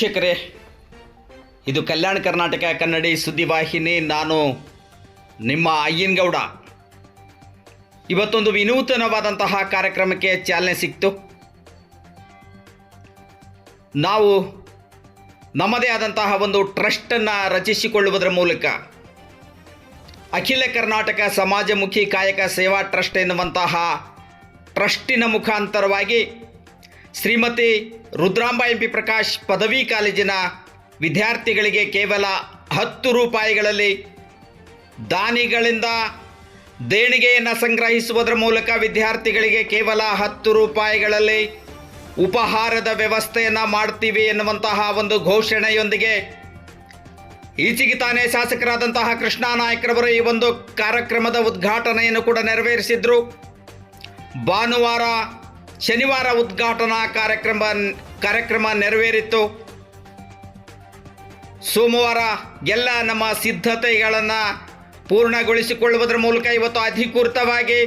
ವೀಕ್ಷಕರೇ, ಇದು ಕಲ್ಯಾಣ ಕರ್ನಾಟಕ ಕನ್ನಡಿ ಸುದ್ದಿವಾಹಿನಿ ನಾನು ನಿಮ್ಮ ಅಯ್ಯನಗೌಡ ಇವತ್ತೊಂದು ವಿನೂತನವಾದಂತಹ ಕಾರ್ಯಕ್ರಮಕ್ಕೆ ಚಾಲನೆ ಸಿಕ್ತು. ನಾವು ನಮ್ಮದೇ ಆದಂತಹ ಒಂದು ಟ್ರಸ್ಟನ್ನು ರಚಿಸಿಕೊಳ್ಳುವುದರ ಮೂಲಕ ಅಖಿಲ ಕರ್ನಾಟಕ ಸಮಾಜಮುಖಿ ಕಾಯಕ ಸೇವಾ ಟ್ರಸ್ಟ್ ಎನ್ನುವಂತಹ ಟ್ರಸ್ಟಿನ ಮುಖಾಂತರವಾಗಿ ಶ್ರೀಮತಿ ರುದ್ರಾಂಬ ಎಂ ಪಿ ಪ್ರಕಾಶ್ ಪದವಿ ಕಾಲೇಜಿನ ವಿದ್ಯಾರ್ಥಿಗಳಿಗೆ ಕೇವಲ ಹತ್ತು ರೂಪಾಯಿಗಳಲ್ಲಿ ದಾನಿಗಳಿಂದ ದೇಣಿಗೆಯನ್ನು ಸಂಗ್ರಹಿಸುವುದರ ಮೂಲಕ ವಿದ್ಯಾರ್ಥಿಗಳಿಗೆ ಕೇವಲ ಹತ್ತು ರೂಪಾಯಿಗಳಲ್ಲಿ ಉಪಹಾರದ ವ್ಯವಸ್ಥೆಯನ್ನು ಮಾಡ್ತೀವಿ ಎನ್ನುವಂತಹ ಒಂದು ಘೋಷಣೆಯೊಂದಿಗೆ ಈಚೆಗೆ ತಾನೇ ಶಾಸಕರಾದಂತಹ ಕೃಷ್ಣಾ ನಾಯಕರವರು ಈ ಒಂದು ಕಾರ್ಯಕ್ರಮದ ಉದ್ಘಾಟನೆಯನ್ನು ಕೂಡ ನೆರವೇರಿಸಿದ್ರು. ಭಾನುವಾರ ಶನಿವಾರ ಉದ್ಘಾಟನಾ ಕಾರ್ಯಕ್ರಮ ಕಾರ್ಯಕ್ರಮ ನೆರವೇರಿತು. ಸೋಮವಾರ ಎಲ್ಲ ನಮ್ಮ ಸಿದ್ಧತೆಗಳನ್ನು ಪೂರ್ಣಗೊಳಿಸಿಕೊಳ್ಳುವುದರ ಮೂಲಕ ಇವತ್ತು ಅಧಿಕೃತವಾಗಿ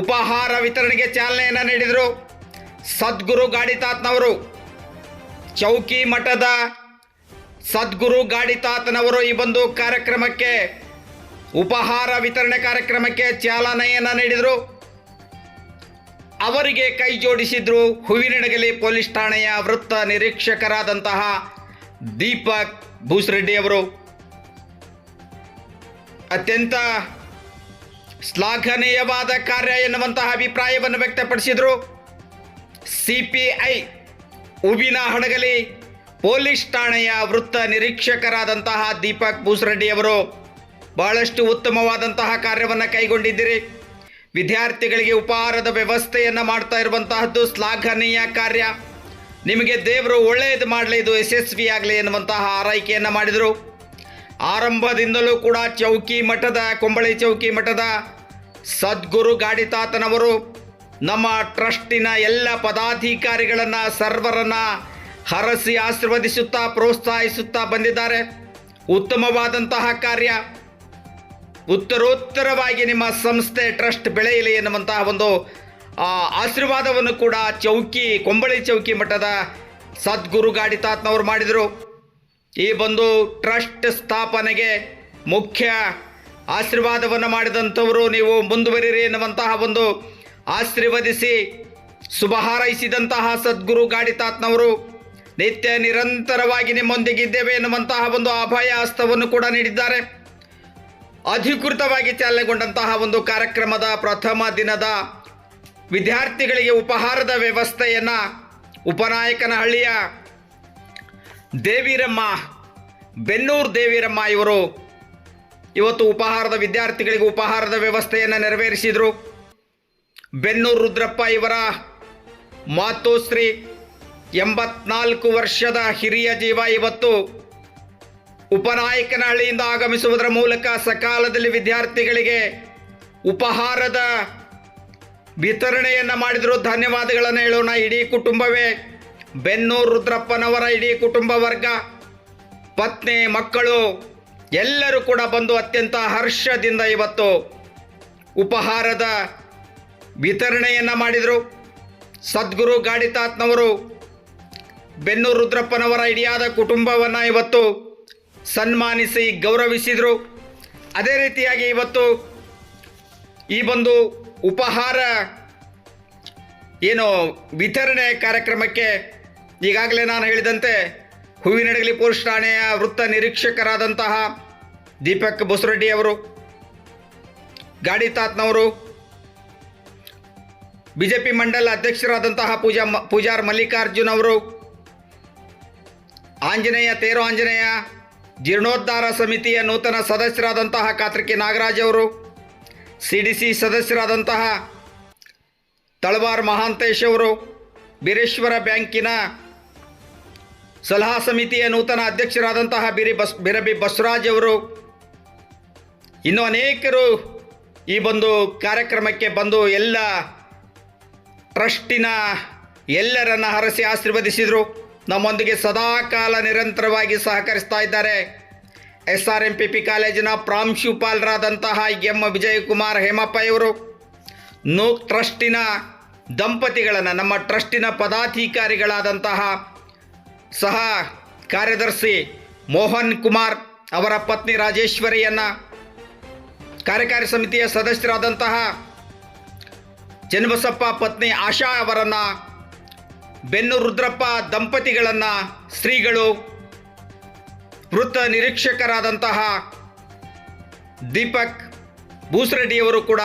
ಉಪಹಾರ ವಿತರಣೆಗೆ ಚಾಲನೆಯನ್ನು ನೀಡಿದರು. ಸದ್ಗುರು ಗಾಡಿತಾತ್ನವರು, ಚೌಕಿ ಮಠದ ಸದ್ಗುರು ಗಾಡಿತಾತನವರು ಈ ಒಂದು ಕಾರ್ಯಕ್ರಮಕ್ಕೆ ಉಪಹಾರ ವಿತರಣೆ ಕಾರ್ಯಕ್ರಮಕ್ಕೆ ಚಾಲನೆಯನ್ನು ನೀಡಿದರು. ಅವರಿಗೆ ಕೈ ಜೋಡಿಸಿದ್ರು ಹೂವಿನಡಗಲಿ ಪೊಲೀಸ್ ಠಾಣೆಯ ವೃತ್ತ ನಿರೀಕ್ಷಕರಾದಂತಹ ದೀಪಕ್ ಭೂಸ್ರೆಡ್ಡಿ ಅವರು. ಅತ್ಯಂತ ಶ್ಲಾಘನೀಯವಾದ ಕಾರ್ಯ ಎನ್ನುವಂತಹ ಅಭಿಪ್ರಾಯವನ್ನು ವ್ಯಕ್ತಪಡಿಸಿದರು. ಸಿಪಿಐ ಉಬಿನ ಹಡಗಲಿ ಪೊಲೀಸ್ ಠಾಣೆಯ ವೃತ್ತ ನಿರೀಕ್ಷಕರಾದಂತಹ ದೀಪಕ್ ಭೂಸ್ರೆಡ್ಡಿ ಅವರು. ಬಹಳಷ್ಟು ಉತ್ತಮವಾದಂತಹ ಕಾರ್ಯವನ್ನು ಕೈಗೊಂಡಿದ್ದೀರಿ. ವಿದ್ಯಾರ್ಥಿಗಳಿಗೆ ಉಪಹಾರದ ವ್ಯವಸ್ಥೆಯನ್ನು ಮಾಡ್ತಾ ಇರುವಂತಹದ್ದು ಶ್ಲಾಘನೀಯ ಕಾರ್ಯ. ನಿಮಗೆ ದೇವರು ಒಳ್ಳೆಯದು ಮಾಡಲಿ, ಇದು ಯಶಸ್ವಿಯಾಗಲಿ ಎನ್ನುವಂತಹ ಆರೈಕೆಯನ್ನು ಮಾಡಿದರು. ಆರಂಭದಿಂದಲೂ ಕೂಡ ಚೌಕಿ ಮಠದ, ಕೊಂಬಳಿ ಚೌಕಿ ಮಠದ ಸದ್ಗುರು ಗಾಡಿತಾತನವರು ನಮ್ಮ ಟ್ರಸ್ಟಿನ ಎಲ್ಲ ಪದಾಧಿಕಾರಿಗಳನ್ನು, ಸರ್ವರನ್ನು ಹರಸಿ ಆಶೀರ್ವದಿಸುತ್ತಾ, ಪ್ರೋತ್ಸಾಹಿಸುತ್ತಾ ಬಂದಿದ್ದಾರೆ. ಉತ್ತಮವಾದಂತಹ ಕಾರ್ಯ. ಉತ್ತರೋತ್ತರವಾಗಿ ನಿಮ್ಮ ಸಂಸ್ಥೆ ಟ್ರಸ್ಟ್ ಬೆಳೆಯಲಿ ಎನ್ನುವಂತಹ ಒಂದು ಆಶೀರ್ವಾದವನ್ನು ಕೂಡ ಚೌಕಿ, ಕೊಂಬಳಿ ಚೌಕಿ ಮಠದ ಸದ್ಗುರು ಗಾಡಿತಾತ್ನವರು ಮಾಡಿದರು. ಈ ಒಂದು ಟ್ರಸ್ಟ್ ಸ್ಥಾಪನೆಗೆ ಮುಖ್ಯ ಆಶೀರ್ವಾದವನ್ನು ಮಾಡಿದಂಥವರು ನೀವು ಮುಂದುವರಿರಿ ಎನ್ನುವಂತಹ ಒಂದು ಆಶೀರ್ವದಿಸಿ ಶುಭ ಹಾರೈಸಿದಂತಹ ಸದ್ಗುರು ಗಾಡಿತಾತ್ನವರು. ನಿತ್ಯ ನಿರಂತರವಾಗಿ ನಿಮ್ಮೊಂದಿಗಿದ್ದೇವೆ ಎನ್ನುವಂತಹ ಒಂದು ಅಭಯ ಹಸ್ತವನ್ನು ಕೂಡ ನೀಡಿದ್ದಾರೆ. ಅಧಿಕೃತವಾಗಿ ಚಾಲನೆಗೊಂಡಂತಹ ಒಂದು ಕಾರ್ಯಕ್ರಮದ ಪ್ರಥಮ ದಿನದ ವಿದ್ಯಾರ್ಥಿಗಳಿಗೆ ಉಪಹಾರದ ವ್ಯವಸ್ಥೆಯನ್ನು ಉಪನಾಯಕನಹಳ್ಳಿಯ ದೇವಿರಮ್ಮ, ಬೆನ್ನೂರು ದೇವಿರಮ್ಮ ಇವರು ಇವತ್ತು ಉಪಹಾರದ ವಿದ್ಯಾರ್ಥಿಗಳಿಗೆ ಉಪಹಾರದ ವ್ಯವಸ್ಥೆಯನ್ನು ನೆರವೇರಿಸಿದರು. ಬೆನ್ನೂರು ರುದ್ರಪ್ಪ ಇವರ ಮಾತೋಶ್ರೀ ಎಂಬತ್ನಾಲ್ಕು ವರ್ಷದ ಹಿರಿಯ ಜೀವ ಇವತ್ತು ಉಪನಾಯಕನಹಳ್ಳಿಯಿಂದ ಆಗಮಿಸುವುದರ ಮೂಲಕ ಸಕಾಲದಲ್ಲಿ ವಿದ್ಯಾರ್ಥಿಗಳಿಗೆ ಉಪಹಾರದ ವಿತರಣೆಯನ್ನು ಮಾಡಿದರು. ಧನ್ಯವಾದಗಳನ್ನು ಹೇಳೋಣ. ಇಡೀ ಕುಟುಂಬವೇ ಬೆನ್ನೂರು ರುದ್ರಪ್ಪನವರ ಇಡೀ ಕುಟುಂಬ ವರ್ಗ, ಪತ್ನಿ, ಮಕ್ಕಳು ಎಲ್ಲರೂ ಕೂಡ ಬಂದು ಅತ್ಯಂತ ಹರ್ಷದಿಂದ ಇವತ್ತು ಉಪಹಾರದ ವಿತರಣೆಯನ್ನು ಮಾಡಿದರು. ಸದ್ಗುರು ಗಾಡಿತಾತ್ನವರು ಬೆನ್ನೂರು ರುದ್ರಪ್ಪನವರ ಇಡಿಯಾದ ಕುಟುಂಬವನ್ನು ಇವತ್ತು ಸನ್ಮಾನಿಸಿ ಗೌರವಿಸಿದರು. ಅದೇ ರೀತಿಯಾಗಿ ಇವತ್ತು ಈ ಒಂದು ಉಪಹಾರ ಏನು ವಿತರಣೆ ಕಾರ್ಯಕ್ರಮಕ್ಕೆ ಈಗಾಗಲೇ ನಾನು ಹೇಳಿದಂತೆ ಹೂವಿನಡಗಲಿ ಪೊಲೀಸ್ ಠಾಣೆಯ ವೃತ್ತ ನಿರೀಕ್ಷಕರಾದಂತಹ ದೀಪಕ್ ಬೊಸರೆಡ್ಡಿ ಅವರು, ಗಾಡಿ ತಾತ್ನವರು ಬಿ ಜೆ ಮಂಡಲ ಅಧ್ಯಕ್ಷರಾದಂತಹ ಪೂಜಾ ಪೂಜಾರ್ ಮಲ್ಲಿಕಾರ್ಜುನ್ ಅವರು, ಆಂಜನೇಯ, ತೇರು ಆಂಜನೇಯ ಜೀರ್ಣೋದ್ಧಾರ ಸಮಿತಿಯ ನೂತನ ಸದಸ್ಯರಾದಂತಹ ಕಾತ್ರಿಕೆ ನಾಗರಾಜ್ ಅವರು, ಸಿ ಡಿ ಸಿ ಸದಸ್ಯರಾದಂತಹ ತಳವಾರ್ ಮಹಾಂತೇಶ್ ಅವರು, ಬೀರೇಶ್ವರ ಬ್ಯಾಂಕಿನ ಸಲಹಾ ಸಮಿತಿಯ ನೂತನ ಅಧ್ಯಕ್ಷರಾದಂತಹ ಬಿರಿ ಬಸ್, ಬಿರಬಿ ಬಸವರಾಜ್ ಅವರು. ಇನ್ನು ಅನೇಕರು ಈ ಒಂದು ಕಾರ್ಯಕ್ರಮಕ್ಕೆ ಬಂದು ಎಲ್ಲ ಟ್ರಸ್ಟಿನ ಎಲ್ಲರನ್ನು ಹರಸಿ ಆಶೀರ್ವದಿಸಿದರು. ನಮ್ಮೊಂದಿಗೆ ಸದಾಕಾಲ ನಿರಂತರವಾಗಿ ಸಹಕರಿಸ್ತಾ ಇದ್ದಾರೆ. S R M P P ಕಾಲೇಜಿನ ಪ್ರಾಂಶುಪಾಲರಾದಂತಹ ಎಂ. ವಿಜಯಕುಮಾರ್ ಹೇಮಪ್ಪಯವರು ನೋ ಟ್ರಸ್ಟಿನ ದಂಪತಿಗಳನ್ನು, ನಮ್ಮ ಟ್ರಸ್ಟಿನ ಪದಾಧಿಕಾರಿಗಳಾದಂತಹ ಸಹ ಕಾರ್ಯದರ್ಶಿ ಮೋಹನ್ ಕುಮಾರ್ ಅವರ ಪತ್ನಿ ರಾಜೇಶ್ವರಿಯನ್ನು, ಕಾರ್ಯಕಾರಿ ಸಮಿತಿಯ ಸದಸ್ಯರಾದಂತಹ ಚನ್ನಬಸಪ್ಪ ಪತ್ನಿ ಆಶಾ ಅವರನ್ನ ಬೆನ್ನು ರುದ್ರಪ್ಪ ದಂಪತಿಗಳನ್ನು ಶ್ರೀಗಳು ವೃತ್ತ ನಿರೀಕ್ಷಕರಾದಂತಹ ದೀಪಕ್ ಭೂಸ್ರೆಡ್ಡಿಯವರು ಕೂಡ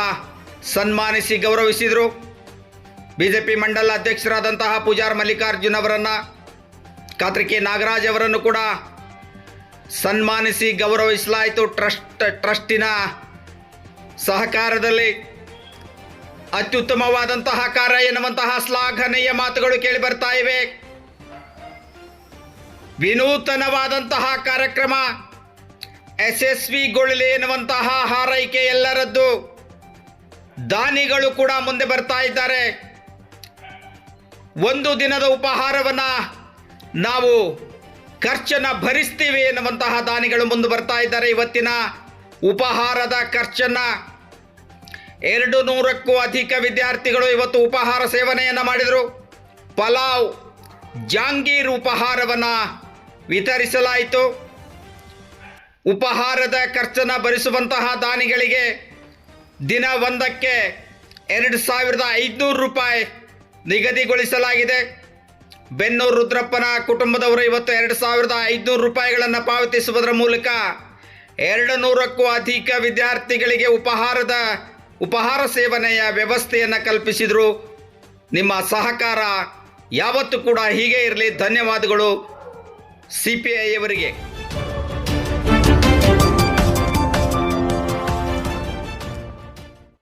ಸನ್ಮಾನಿಸಿ ಗೌರವಿಸಿದರು. ಬಿಜೆಪಿ ಮಂಡಲ ಅಧ್ಯಕ್ಷರಾದಂತಹ ಪೂಜಾರ್ ಮಲ್ಲಿಕಾರ್ಜುನ್ ಅವರನ್ನು, ಕಾತ್ರಿಕೆ ನಾಗರಾಜ್ ಅವರನ್ನು ಕೂಡ ಸನ್ಮಾನಿಸಿ ಗೌರವಿಸಲಾಯಿತು. ಟ್ರಸ್ಟ್, ಟ್ರಸ್ಟಿನ ಸಹಕಾರದಲ್ಲಿ ಅತ್ಯುತ್ತಮವಾದಂತಹ ಕಾರ್ಯ ಎನ್ನುವಂತಹ ಶ್ಲಾಘನೀಯ ಮಾತುಗಳು ಕೇಳಿ ಬರ್ತಾ ಇವೆ. ವಿನೂತನವಾದಂತಹ ಕಾರ್ಯಕ್ರಮ ಯಶಸ್ವಿಗೊಳ್ಳಲಿ ಎನ್ನುವಂತಹ ಹಾರೈಕೆ ಎಲ್ಲರದ್ದು. ದಾನಿಗಳು ಕೂಡ ಮುಂದೆ ಬರ್ತಾ ಇದ್ದಾರೆ. ಒಂದು ದಿನದ ಉಪಹಾರವನ್ನ ನಾವು ಖರ್ಚನ್ನ ಭರಿಸ್ತೀವಿ ಎನ್ನುವಂತಹ ದಾನಿಗಳು ಮುಂದೆ ಬರ್ತಾ ಇದ್ದಾರೆ. ಇವತ್ತಿನ ಉಪಹಾರದ ಖರ್ಚನ್ನ ಎರಡು ನೂರಕ್ಕೂ ಅಧಿಕ ವಿದ್ಯಾರ್ಥಿಗಳು ಇವತ್ತು ಉಪಹಾರ ಸೇವನೆಯನ್ನು ಮಾಡಿದರು. ಪಲಾವ್, ಜಾಂಗೀರ್ ಉಪಹಾರವನ್ನು ವಿತರಿಸಲಾಯಿತು. ಉಪಹಾರದ ಖರ್ಚನ್ನು ಭರಿಸುವಂತಹ ದಾನಿಗಳಿಗೆ ದಿನ ಒಂದಕ್ಕೆ ಎರಡು ಸಾವಿರದ ಐದುನೂರು ರೂಪಾಯಿ ನಿಗದಿಗೊಳಿಸಲಾಗಿದೆ. ಬೆನ್ನೂರು ರುದ್ರಪ್ಪನ ಕುಟುಂಬದವರು ಇವತ್ತು ಎರಡು ಸಾವಿರದ ಐದುನೂರು ರೂಪಾಯಿಗಳನ್ನು ಪಾವತಿಸುವುದರ ಮೂಲಕ ಎರಡು ನೂರಕ್ಕೂ ಅಧಿಕ ವಿದ್ಯಾರ್ಥಿಗಳಿಗೆ ಉಪಹಾರದ ಉಪಹಾರ ಸೇವನೆಯ ವ್ಯವಸ್ಥೆಯನ್ನು ಕಲ್ಪಿಸಿದರು. ನಿಮ್ಮ ಸಹಕಾರ ಯಾವತ್ತೂ ಕೂಡ ಹೀಗೆ ಇರಲಿ. ಧನ್ಯವಾದಗಳು. C P ಐಯವರಿಗೆ